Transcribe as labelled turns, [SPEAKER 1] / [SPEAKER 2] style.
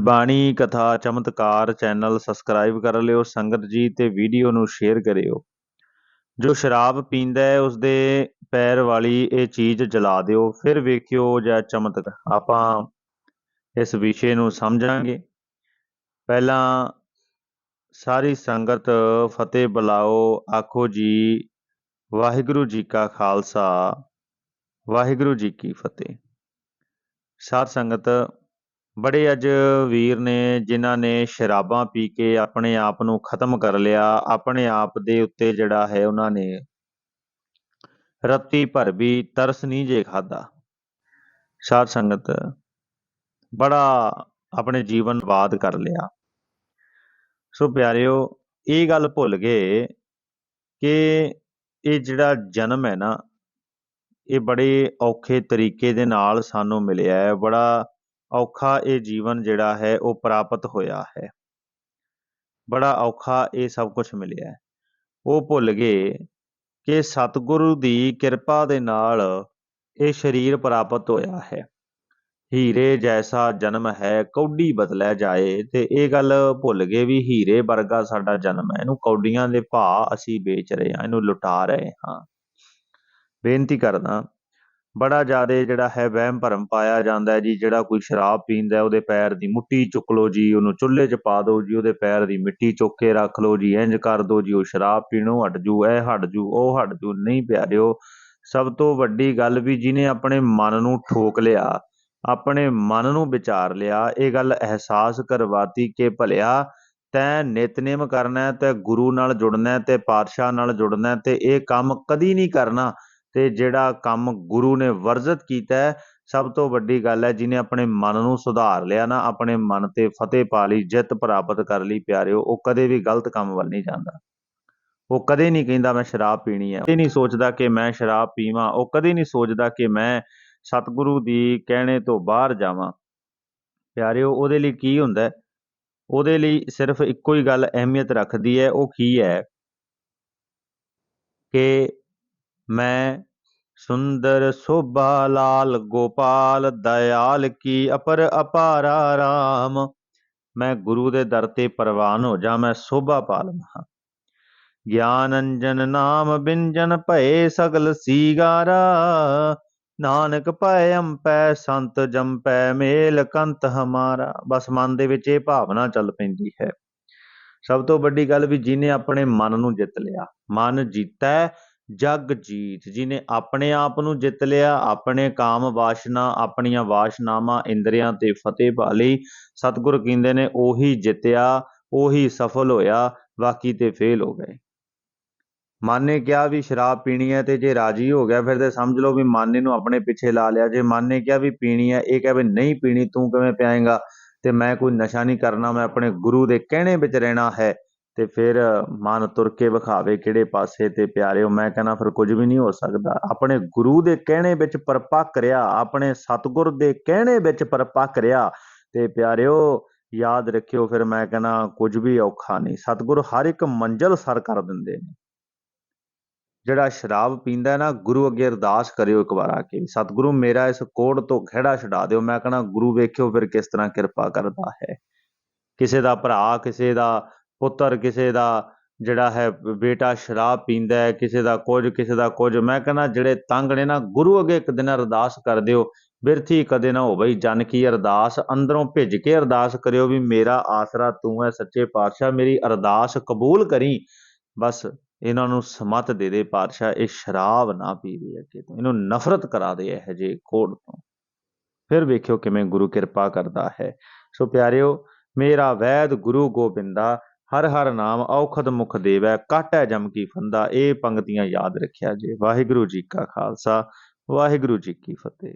[SPEAKER 1] ਬਾਣੀ ਕਥਾ ਚਮਤਕਾਰ ਚੈਨਲ ਸਬਸਕ੍ਰਾਈਬ ਕਰ ਲਿਓ, ਸੰਗਤ ਜੀ ਤੇ ਵੀਡੀਓ ਨੂੰ ਸ਼ੇਅਰ ਕਰਿਓ। ਜੋ ਸ਼ਰਾਬ ਪੀਂਦਾ ਹੈ, ਉਸਦੇ ਪੈਰ ਵਾਲੀ ਇਹ ਚੀਜ਼ ਜਲਾ ਦਿਓ, ਫਿਰ ਵੇਖਿਓ ਜਾਂ ਚਮਤਕਾਰ ਆਪਾਂ ਇਸ ਵਿਸ਼ੇ ਨੂੰ ਸਮਝਾਂਗੇ। ਪਹਿਲਾਂ ਸਾਰੀ ਸੰਗਤ ਫਤਿਹ ਬੁਲਾਓ, ਆਖੋ ਜੀ, ਵਾਹਿਗੁਰੂ ਜੀ ਕਾ ਖਾਲਸਾ, ਵਾਹਿਗੁਰੂ ਜੀ ਕੀ ਫਤਿਹ। ਸਾਰ ਸੰਗਤ ਬੜੇ ਅੱਜ ਵੀਰ ਨੇ, ਜਿਨ੍ਹਾਂ ਨੇ ਸ਼ਰਾਬਾਂ ਪੀ ਕੇ ਆਪਣੇ ਆਪ ਨੂੰ ਖਤਮ ਕਰ ਲਿਆ, ਆਪਣੇ ਆਪ ਦੇ ਉੱਤੇ ਜਿਹੜਾ ਹੈ ਉਹਨਾਂ ਨੇ ਰੱਤੀ ਭਰ ਵੀ ਤਰਸ ਨਹੀਂ ਜੇ ਖਾਦਾ ਸਾਧ ਸੰਗਤ ਬੜਾ ਆਪਣੇ ਜੀਵਨ ਬਾਦ ਕਰ ਲਿਆ। ਸੋ ਪਿਆਰਿਓ, ਇਹ ਗੱਲ ਭੁੱਲ ਗਏ ਕਿ ਇਹ ਜਿਹੜਾ ਜਨਮ ਹੈ ਨਾ, ਇਹ ਬੜੇ ਔਖੇ ਤਰੀਕੇ ਦੇ ਨਾਲ ਸਾਨੂੰ ਮਿਲਿਆ ਹੈ, ਬੜਾ ਔਖਾ ਇਹ ਜੀਵਨ ਜਿਹੜਾ ਹੈ, ਉਹ ਪ੍ਰਾਪਤ ਹੋਇਆ ਹੈ। ਬੜਾ ਔਖਾ ਇਹ ਸਭ ਕੁਝ ਮਿਲਿਆ ਹੈ। ਉਹ ਭੁੱਲ ਗਏ ਕਿ ਸਤਿਗੁਰੂ ਦੀ ਕਿਰਪਾ ਦੇ ਨਾਲ ਇਹ ਸਰੀਰ ਪ੍ਰਾਪਤ ਹੋਇਆ ਹੈ। ਹੀਰੇ ਜੈਸਾ ਜਨਮ ਹੈ, ਕੌਡੀ ਬਦਲਿਆ ਜਾਏ ਤੇ ਇਹ ਗੱਲ ਭੁੱਲ ਗਏ ਵੀ ਹੀਰੇ ਵਰਗਾ ਸਾਡਾ ਜਨਮ ਹੈ। ਇਹਨੂੰ ਕੌਡੀਆਂ ਦੇ ਭਾਅ ਅਸੀਂ ਵੇਚ ਰਹੇ ਹਾਂ, ਇਹਨੂੰ ਲੁਟਾ ਰਹੇ ਹਾਂ। ਬੇਨਤੀ ਕਰਦਾ ਬੜਾ ਜ਼ਿਆਦਾ ਜਿਹੜਾ ਹੈ ਵਹਿਮ ਭਰਮ ਪਾਇਆ ਜਾਂਦਾ ਹੈ ਜੀ, ਜਿਹੜਾ ਕੋਈ ਸ਼ਰਾਬ ਪੀਂਦਾ ਉਹਦੇ ਪੈਰ ਦੀ ਮੁੱਠੀ ਚੁੱਕ ਲਓ ਜੀ, ਉਹਨੂੰ ਚੁੱਲ੍ਹੇ 'ਚ ਪਾ ਦਿਓ ਜੀ, ਉਹਦੇ ਪੈਰ ਦੀ ਮਿੱਟੀ ਚੁੱਕ ਕੇ ਰੱਖ ਲਓ ਜੀ ਇੰਜ ਕਰ ਦਿਓ ਜੀ, ਉਹ ਸ਼ਰਾਬ ਪੀਣੋਂ, ਹਟ ਜੂ, ਇਹ ਹਟ ਜੂ, ਉਹ ਹਟ ਜੂ, ਨਹੀਂ ਪਿਆਰਿਓ। ਸਭ ਤੋਂ ਵੱਡੀ ਗੱਲ ਵੀ ਜਿਹਨੇ ਆਪਣੇ ਮਨ ਨੂੰ ਠੋਕ ਲਿਆ, ਆਪਣੇ ਮਨ ਨੂੰ ਵਿਚਾਰ ਲਿਆ, ਇਹ ਗੱਲ ਅਹਿਸਾਸ ਕਰਵਾਤੀ ਕਿ ਭਲਿਆ ਤੈ ਨਿਤਨੇਮ ਕਰਨਾ ਤੇ ਗੁਰੂ ਨਾਲ ਜੁੜਨਾ ਤੇ ਪਾਤਸ਼ਾਹ ਨਾਲ ਜੁੜਨਾ ਤੇ ਇਹ ਕੰਮ ਕਦੀ ਨਹੀਂ ਕਰਨਾ। ਤੇ ਜਿਹੜਾ ਕੰਮ ਗੁਰੂ ਨੇ ਵਰਜਿਤ ਕੀਤਾ ਸਭ ਤੋਂ ਵੱਡੀ ਗੱਲ ਹੈ ਜਿਹਨੇ ਆਪਣੇ ਮਨ ਨੂੰ ਸੁਧਾਰ ਲਿਆ ਨਾ, ਆਪਣੇ ਮਨ ਤੇ ਫਤਿਹ ਪਾ ਲਈ, ਜਿੱਤ ਪ੍ਰਾਪਤ ਕਰ ਲਈ ਪਿਆਰਿਓ, ਉਹ ਕਦੇ ਵੀ ਗਲਤ ਕੰਮ ਵੱਲ ਨਹੀਂ ਜਾਂਦਾ। ਉਹ ਕਦੇ ਨਹੀਂ ਕਹਿੰਦਾ ਮੈਂ ਸ਼ਰਾਬ ਪੀਣੀ ਹੈ। ਕਦੇ ਨਹੀਂ ਸੋਚਦਾ ਕਿ ਮੈਂ ਸ਼ਰਾਬ ਪੀਵਾਂ। ਉਹ ਕਦੇ ਨਹੀਂ ਸੋਚਦਾ ਕਿ ਮੈਂ ਸਤਿਗੁਰੂ ਦੀ ਕਹਿਣੇ ਤੋਂ ਬਾਹਰ ਜਾਵਾਂ। ਪਿਆਰਿਓ, ਉਹਦੇ ਲਈ ਕੀ ਹੁੰਦਾ ਉਹਦੇ ਲਈ ਸਿਰਫ ਇੱਕੋ ਹੀ ਗੱਲ ਅਹਿਮੀਅਤ ਰੱਖਦੀ ਹੈ। ਉਹ ਕੀ ਹੈ? ਕਿ ਮੈਂ ਸੁੰਦਰ ਸੋਭਾ ਲਾਲ ਗੋਪਾਲ ਦਇਆਲ ਕੀ ਅਪਰ ਅਪਾਰਾ ਰਾਮ। ਮੈਂ ਗੁਰੂ ਦੇ ਦਰ ਤੇ ਪ੍ਰਵਾਨ ਹੋ ਜਾ, ਮੈਂ ਸੋਭਾ ਪਾ ਲਵਾਂ ਗਿਆਨ ਅੰਜਨ ਨਾਮ ਬਿੰਜਨ ਭਏ ਸਗਲ ਸੀਗਾਰਾ। ਨਾਨਕ ਭੈ ਅੰਪੈ ਸੰਤ ਜੰਪੈ ਮੇਲ ਕੰਤ ਹਮਾਰਾ। ਬਸ ਮਨ ਦੇ ਵਿੱਚ ਇਹ ਭਾਵਨਾ ਚੱਲ ਪੈਂਦੀ ਹੈ। ਸਭ ਤੋਂ ਵੱਡੀ ਗੱਲ ਵੀ ਜਿਹਨੇ ਆਪਣੇ ਮਨ ਨੂੰ ਜਿੱਤ ਲਿਆ। ਮਨ ਜੀਤੈ ਜਗ ਜੀ ਨੇ ਆਪਣੇ ਆਪ ਨੂੰ ਜਿੱਤ ਲਿਆ, ਆਪਣੇ ਕਾਮ ਵਾਸ਼ਨਾ, ਆਪਣੀਆਂ ਵਾਸ਼ਨਾਵਾਂ ਇੰਦਰੀਆਂ ਤੇ ਫਤਿਹ ਪਾ ਲਈ ਸਤਿਗੁਰ ਕਹਿੰਦੇ ਨੇ, ਉਹੀ ਜਿੱਤਿਆ, ਉਹੀ ਸਫਲ ਹੋਇਆ, ਬਾਕੀ ਤੇ ਫੇਲ ਹੋ ਗਏ। ਮਨ ਨੇ ਕਿਹਾ ਵੀ ਸ਼ਰਾਬ ਪੀਣੀ ਹੈ ਤੇ ਜੇ ਰਾਜੀ ਹੋ ਗਿਆ, ਫਿਰ ਤੇ ਸਮਝ ਲਓ ਵੀ ਮਨ ਨੇ ਨੂੰ ਆਪਣੇ ਪਿੱਛੇ ਲਾ ਲਿਆ। ਜੇ ਮਨ ਨੇ ਕਿਹਾ ਵੀ ਪੀਣੀ ਹੈ, ਇਹ ਕਹੇ ਵੀ ਨਹੀਂ ਪੀਣੀ, ਤੂੰ ਕਿਵੇਂ ਪਿਆਏਗਾ? ਤੇ ਮੈਂ ਕੋਈ ਨਸ਼ਾ ਨਹੀਂ ਕਰਨਾ, ਮੈਂ ਆਪਣੇ ਗੁਰੂ ਦੇ ਕਹਿਣੇ ਵਿੱਚ ਰਹਿਣਾ ਹੈ। ਤੇ ਫਿਰ ਮਨ ਤੁਰ ਕੇ ਵਿਖਾਵੇ ਕਿਹੜੇ ਪਾਸੇ ਤੇ ਪਿਆਰਿਓ, ਮੈਂ ਕਹਿੰਦਾ ਫਿਰ ਕੁਝ ਵੀ ਨਹੀਂ ਹੋ ਸਕਦਾ। ਆਪਣੇ ਗੁਰੂ ਦੇ ਕਹਿਣੇ ਵਿੱਚ ਪਰਪੱਕ ਰਿਆ ਆਪਣੇ ਸਤਗੁਰ ਦੇ ਕਹਿਣੇ ਵਿੱਚ ਪਰਪੱਕ ਰਿਆ ਤੇ ਪਿਆਰਿਓ, ਯਾਦ ਰੱਖਿਓ, ਫਿਰ ਮੈਂ ਕਹਿੰਦਾ ਕੁਝ ਵੀ ਔਖਾ ਨਹੀਂ। ਸਤਗੁਰ ਹਰ ਇੱਕ ਮੰਜ਼ਲ ਸਰ ਕਰ ਦਿੰਦੇ ਨੇ। ਜਿਹੜਾ ਸ਼ਰਾਬ ਪੀਂਦਾ ਨਾ, ਗੁਰੂ ਅੱਗੇ ਅਰਦਾਸ ਕਰਿਓ ਇੱਕ ਵਾਰ ਆ ਕੇ ਸਤਿਗੁਰੂ ਮੇਰਾ ਇਸ ਕੋੜ ਤੋਂ ਖਿਹੜਾ ਛਡਾ ਦਿਓ। ਮੈਂ ਕਹਣਾ ਗੁਰੂ ਵੇਖਿਓ ਫਿਰ ਕਿਸ ਤਰ੍ਹਾਂ ਕਿਰਪਾ ਕਰਦਾ ਹੈ। ਕਿਸੇ ਦਾ ਭਰਾ, ਕਿਸੇ ਦਾ ਪੁੱਤਰ ਕਿਸੇ ਦਾ ਜਿਹੜਾ ਹੈ ਬੇਟਾ ਸ਼ਰਾਬ ਪੀਂਦਾ ਹੈ, ਕਿਸੇ ਦਾ ਕੁਝ, ਕਿਸੇ ਦਾ ਕੁਝ। ਮੈਂ ਕਹਿੰਦਾ, ਜਿਹੜੇ ਤੰਗ ਨੇ ਨਾ, ਗੁਰੂ ਅੱਗੇ ਇੱਕ ਦਿਨ ਅਰਦਾਸ ਕਰ ਦਿਓ। ਬਿਰਥੀ ਕਦੇ ਨਾ ਹੋਵੇ ਜਨ ਕੀ ਅਰਦਾਸ। ਅੰਦਰੋਂ ਭਿੱਜ ਕੇ ਅਰਦਾਸ ਕਰਿਓ ਵੀ ਮੇਰਾ ਆਸਰਾ ਤੂੰ ਹੈ, ਸੱਚੇ ਪਾਤਸ਼ਾਹ, ਮੇਰੀ ਅਰਦਾਸ ਕਬੂਲ ਕਰੀ। ਬਸ ਇਹਨਾਂ ਨੂੰ ਸਮਤ ਦੇ ਦੇ ਪਾਤਸ਼ਾਹ, ਇਹ ਸ਼ਰਾਬ ਨਾ ਪੀਵੇ ਅੱਗੇ ਤੋਂ। ਇਹਨੂੰ ਨਫ਼ਰਤ ਕਰਾ ਦੇ ਇਹ ਜੇ ਕੋੜ ਤੋਂ। ਫਿਰ ਵੇਖਿਓ ਕਿਵੇਂ ਗੁਰੂ ਕਿਰਪਾ ਕਰਦਾ ਹੈ। ਸੋ ਪਿਆਰਿਓ, ਮੇਰਾ ਵੈਦ ਗੁਰੂ ਗੋਬਿੰਦਾ ਹਰ ਹਰ ਨਾਮ ਔਖਦ ਮੁਖ ਦੇਵੈ, ਕਾਟੈ ਜਮ ਕੀ ਫੰਦਾ, ਇਹ ਪੰਕਤੀਆਂ ਯਾਦ ਰੱਖਿਆ ਜੇ। ਵਾਹਿਗੁਰੂ ਜੀ ਕਾ ਖਾਲਸਾ, ਵਾਹਿਗੁਰੂ ਜੀ ਕੀ ਫਤਿਹ।